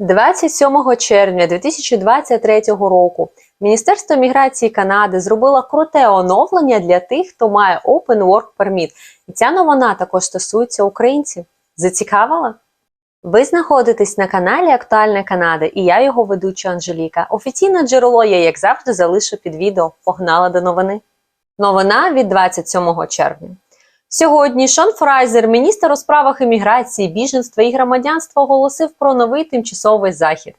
27 червня 2023 року Міністерство міграції Канади зробило круте оновлення для тих, хто має Open Work Permit. І ця новина також стосується українців. Зацікавила? Ви знаходитесь на каналі Актуальна Канада і я його ведуча Анжеліка. Офіційне джерело я, як завжди, залишу під відео. Погнала до новини. Новина від 27 червня. Сьогодні Шон Фрайзер, міністр у справах імміграції, біженства і громадянства, оголосив про новий тимчасовий захід,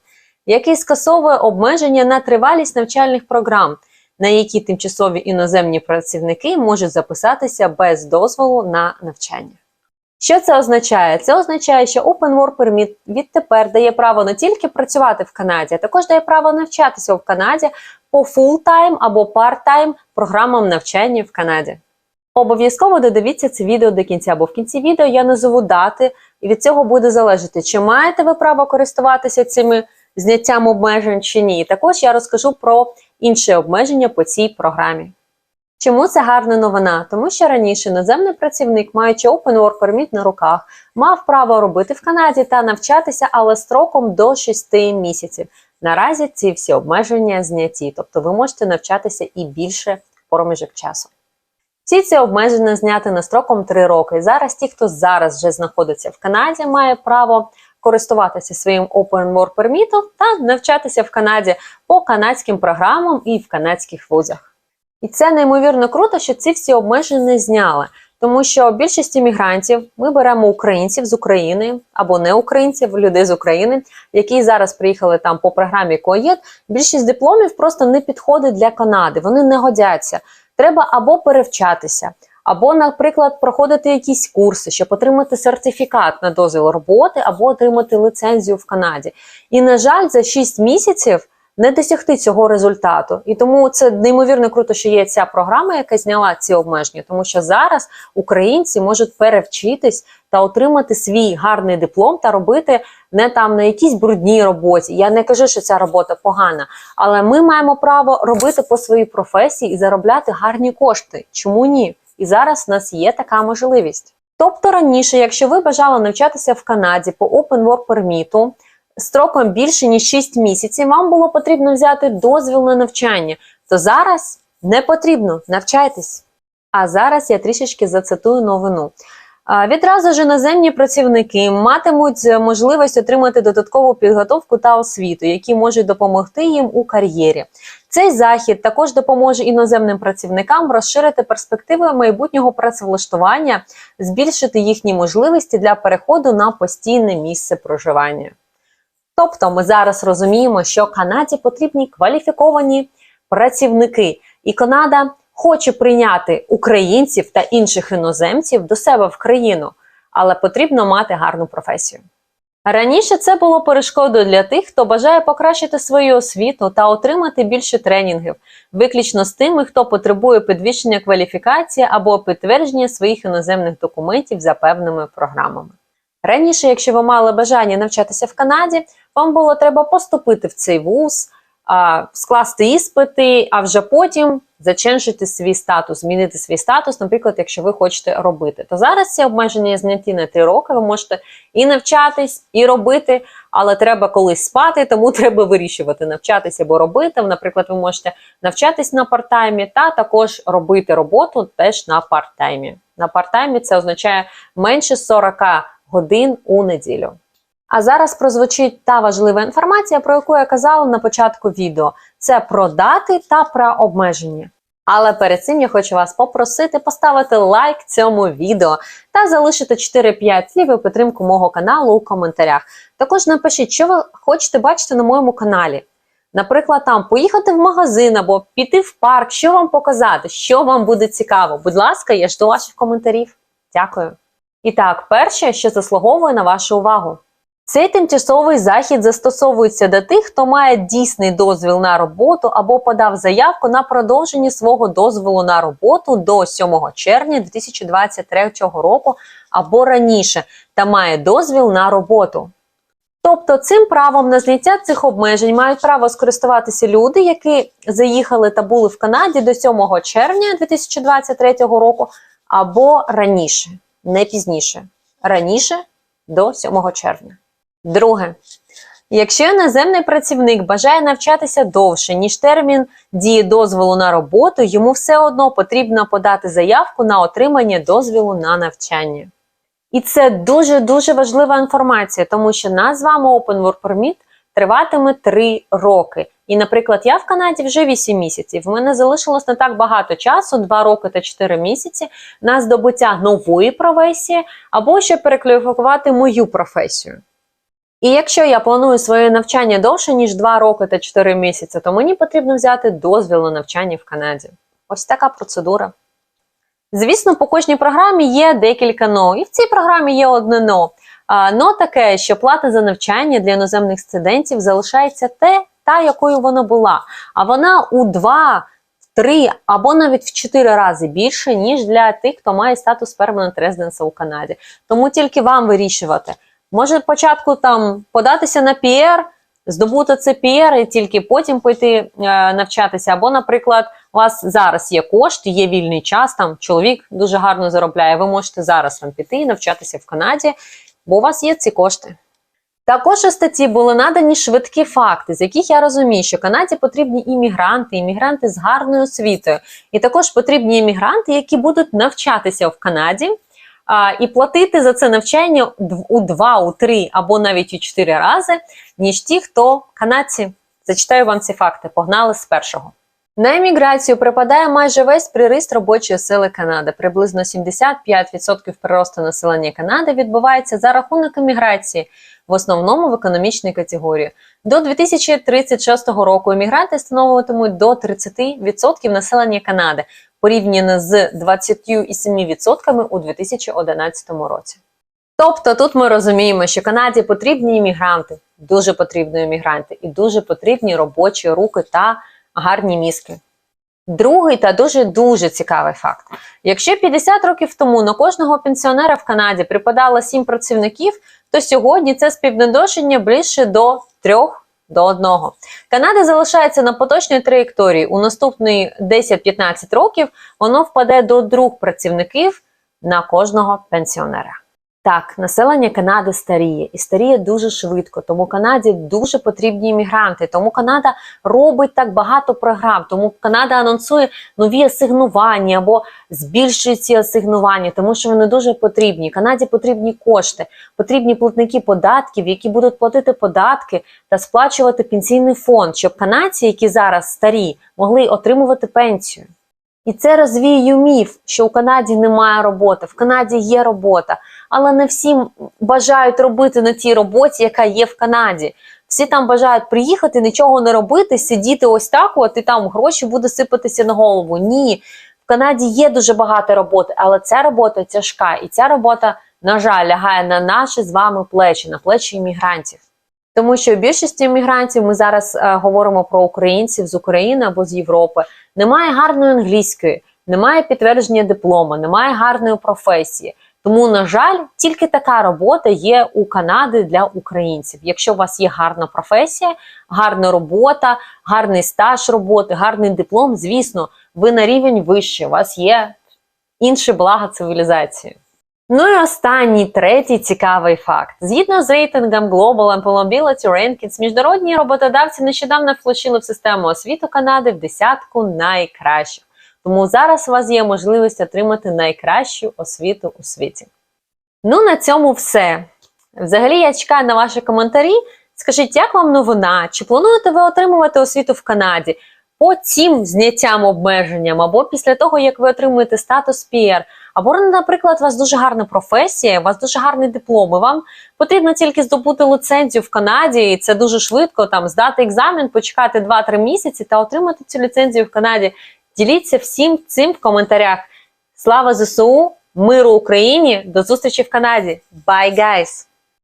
який скасовує обмеження на тривалість навчальних програм, на які тимчасові іноземні працівники можуть записатися без дозволу на навчання. Що це означає? Це означає, що Open Work Permit відтепер дає право не тільки працювати в Канаді, а також дає право навчатися в Канаді по full-time або part-time програмам навчання в Канаді. Обов'язково додивіться це відео до кінця, бо в кінці відео я назову дати, і від цього буде залежати, чи маєте ви право користуватися цими зняттям обмежень чи ні. І також я розкажу про інші обмеження по цій програмі. Чому це гарна новина? Тому що раніше іноземний працівник, маючи Open Work Permit на руках, мав право робити в Канаді та навчатися, але строком до 6 місяців. Наразі ці всі обмеження зняті, тобто ви можете навчатися і більше проміжок часу. Всі ці обмеження зняти на строком 3 роки. Зараз ті, хто зараз вже знаходиться в Канаді, має право користуватися своїм Open Work Permit та навчатися в Канаді по канадським програмам і в канадських вузах. І це неймовірно круто, що ці всі обмеження зняли. Тому що більшість іммігрантів ми беремо українців з України або не українців, людей з України, які зараз приїхали там по програмі КОЄД. Більшість дипломів просто не підходить для Канади, вони не годяться. Треба або перевчатися, або, наприклад, проходити якісь курси, щоб отримати сертифікат на дозвіл роботи, або отримати лицензію в Канаді. І, на жаль, за 6 місяців не досягти цього результату. І тому це неймовірно круто, що є ця програма, яка зняла ці обмеження, тому що зараз українці можуть перевчитись та отримати свій гарний диплом та робити не там на якійсь брудній роботі. Я не кажу, що ця робота погана, але ми маємо право робити по своїй професії і заробляти гарні кошти. Чому ні? І зараз в нас є така можливість. Тобто раніше, якщо ви бажали навчатися в Канаді по Open Work Permit, строком більше ніж 6 місяців, вам було потрібно взяти дозвіл на навчання, то зараз не потрібно навчайтесь. А зараз я трішечки зацитую новину. Відразу ж іноземні працівники матимуть можливість отримати додаткову підготовку та освіту, які можуть допомогти їм у кар'єрі. Цей захід також допоможе іноземним працівникам розширити перспективи майбутнього працевлаштування, збільшити їхні можливості для переходу на постійне місце проживання. Тобто ми зараз розуміємо, що Канаді потрібні кваліфіковані працівники, і Канада хоче прийняти українців та інших іноземців до себе в країну, але потрібно мати гарну професію. Раніше це було перешкодою для тих, хто бажає покращити свою освіту та отримати більше тренінгів, виключно з тими, хто потребує підвищення кваліфікації або підтвердження своїх іноземних документів за певними програмами. Раніше, якщо ви мали бажання навчатися в Канаді, вам було треба поступити в цей вуз, скласти іспити, а вже потім заченшити свій статус, змінити свій статус, наприклад, якщо ви хочете робити. То зараз ці обмеження зняті на 3 роки, ви можете і навчатись, і робити, але треба колись спати, тому треба вирішувати, навчатися або робити. Наприклад, ви можете навчатись на партаймі та також робити роботу теж на парттаймі. На парттаймі це означає менше 40 годин у неділю. А зараз прозвучить та важлива інформація, про яку я казала на початку відео: це про дати та про обмеження. Але перед цим я хочу вас попросити поставити лайк цьому відео та залишити 4-5 слів і підтримку мого каналу у коментарях. Також напишіть, що ви хочете бачити на моєму каналі. Наприклад, там поїхати в магазин або піти в парк, що вам показати, що вам буде цікаво. Будь ласка, я жду ваших коментарів. Дякую. І так, перше, що заслуговує на вашу увагу. Цей тимчасовий захід застосовується до тих, хто має дійсний дозвіл на роботу або подав заявку на продовження свого дозволу на роботу до 7 червня 2023 року або раніше, та має дозвіл на роботу. Тобто цим правом на зняття цих обмежень мають право скористуватися люди, які заїхали та були в Канаді до 7 червня 2023 року або раніше, не пізніше, раніше до 7 червня. Друге, Якщо іноземний працівник бажає навчатися довше, ніж термін дії дозволу на роботу, йому все одно потрібно подати заявку на отримання дозволу на навчання. І це дуже дуже важлива інформація, тому що нас з вами Open Work Permit триватиме 3 роки. І, наприклад, я в Канаді вже 8 місяців. В мене залишилось не так багато часу 2 роки та 4 місяці на здобуття нової професії або ще перекваліфікувати мою професію. І якщо я планую своє навчання довше, ніж 2 роки та 4 місяці, то мені потрібно взяти дозвіл на навчання в Канаді. Ось така процедура. Звісно, по кожній програмі є декілька «но», і в цій програмі є одне «но». А, «но» таке, що плата за навчання для іноземних студентів залишається те, та, якою вона була. А вона у 2, 3 або навіть в 4 рази більше, ніж для тих, хто має статус Permanent Residence у Канаді. Тому тільки вам вирішувати. Може спочатку там податися на PR, здобути це PR і тільки потім пойти е, навчатися. Або, наприклад, у вас зараз є кошти, є вільний час, там чоловік дуже гарно заробляє. Ви можете зараз там піти і навчатися в Канаді, бо у вас є ці кошти. Також у статті були надані швидкі факти, з яких я розумію, що Канаді потрібні іммігранти, іммігранти з гарною освітою, і також потрібні іммігранти, які будуть навчатися в Канаді а, і платити за це навчання у два, у три або навіть у чотири рази, ніж ті, хто канадці. Зачитаю вам ці факти. Погнали з першого. На еміграцію припадає майже весь приріст робочої сили Канади. Приблизно 75% приросту населення Канади відбувається за рахунок еміграції, в основному в економічній категорії. До 2036 року емігранти становитимуть до 30% населення Канади, порівняно з 27% у 2011 році. Тобто тут ми розуміємо, що Канаді потрібні іммігранти, дуже потрібні іммігранти, і дуже потрібні робочі руки та гарні мізки. Другий та дуже дуже цікавий факт: якщо 50 років тому на кожного пенсіонера в Канаді припадало 7 працівників, то сьогодні це співвідношення ближче до 3 до одного. Канада залишається на поточній траєкторії. У наступні 10-15 років воно впаде до двох працівників на кожного пенсіонера. Так, населення Канади старіє і старіє дуже швидко. Тому Канаді дуже потрібні іммігранти. Тому Канада робить так багато програм. Тому Канада анонсує нові асигнування або збільшує ці асигнування, тому що вони дуже потрібні. Канаді потрібні кошти, потрібні платники податків, які будуть платити податки та сплачувати пенсійний фонд, щоб канадці, які зараз старі, могли отримувати пенсію. І це розвіює міф, що у Канаді немає роботи. В Канаді є робота, але не всі бажають робити на тій роботі, яка є в Канаді. Всі там бажають приїхати, нічого не робити, сидіти ось так, от і там гроші буде сипатися на голову. Ні, в Канаді є дуже багато роботи, але ця робота тяжка, і ця робота, на жаль, лягає на наші з вами плечі, на плечі іммігрантів. Тому що більшість іммігрантів ми зараз е, говоримо про українців з України або з Європи. Немає гарної англійської, немає підтвердження диплома, немає гарної професії. Тому, на жаль, тільки така робота є у Канади для українців. Якщо у вас є гарна професія, гарна робота, гарний стаж роботи, гарний диплом, звісно, ви на рівень вище, у вас є інші блага цивілізації. Ну і останній третій цікавий факт. Згідно з рейтингом Global Employability Rankings, міжнародні роботодавці нещодавно включили в систему освіту Канади в десятку найкращих. Тому зараз у вас є можливість отримати найкращу освіту у світі. Ну, на цьому все. Взагалі, я чекаю на ваші коментарі. Скажіть, як вам новина? Чи плануєте ви отримувати освіту в Канаді? По цим зняттям обмеженням, або після того, як ви отримуєте статус PR, або, наприклад, у вас дуже гарна професія, у вас дуже гарний диплом, і вам потрібно тільки здобути ліцензію в Канаді, і це дуже швидко, там здати екзамен, почекати 2-3 місяці та отримати цю ліцензію в Канаді. Діліться всім цим в коментарях. Слава ЗСУ, миру Україні! До зустрічі в Канаді! Bye, guys!